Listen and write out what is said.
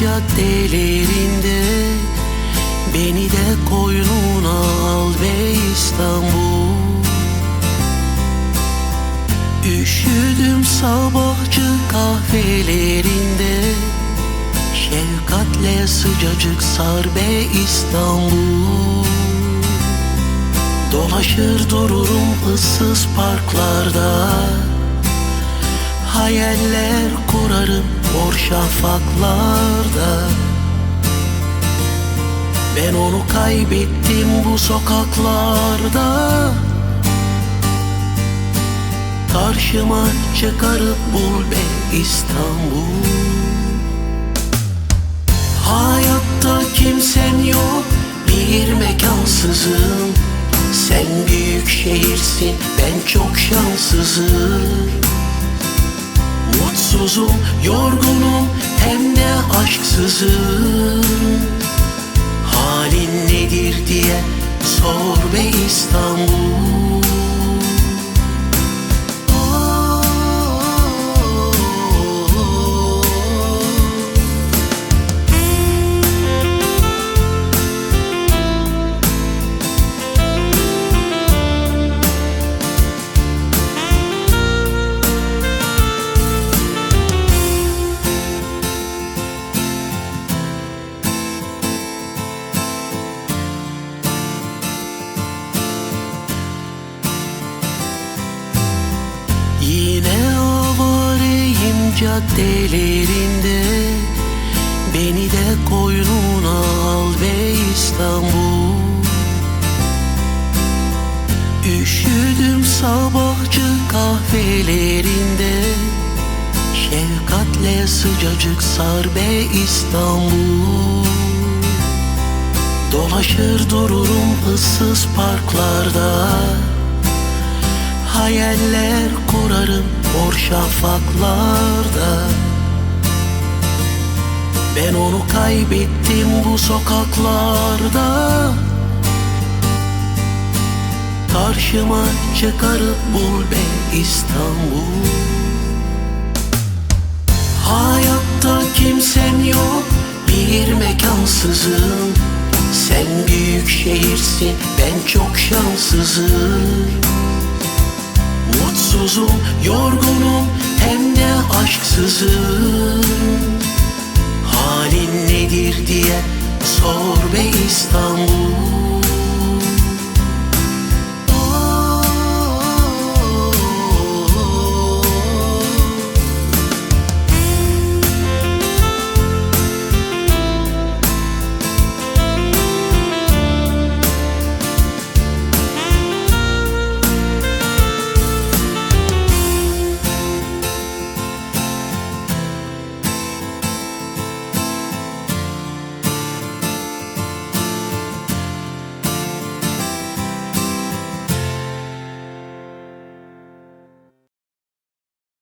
caddelerinde. Beni de koynuna al be İstanbul. Üşüdüm sabahçı kahvelerinde. Şefkatle sıcacık sar be İstanbul. Dolaşır dururum ıssız parklarda Hayaller kurarım mor şafaklarda. Ben onu kaybettim bu sokaklarda. Karşıma çıkarıp bul be İstanbul. Hayatta kimsen yok bir mekansızım. Sen büyük şehirsin ben çok şanssızım Mutsuzum, yorgunum hem de aşksızım. Halin nedir diye sor be İstanbul caddelerinde. Beni de koynuna al be İstanbul. Üşüdüm sabahçı kahvelerinde. Şefkatle sıcacık sar be İstanbul. Dolaşır dururum ıssız parklarda. Hayaller kurarım şafaklarda. Ben onu kaybettim bu sokaklarda. Karşıma çıkarıp bul be İstanbul. Hayatta kimsen yok bir mekansızım. Sen büyük şehirsin ben çok şanssızım Mutsuzum, yorgunum hem de aşksızım. Halin nedir diye sor be İstanbul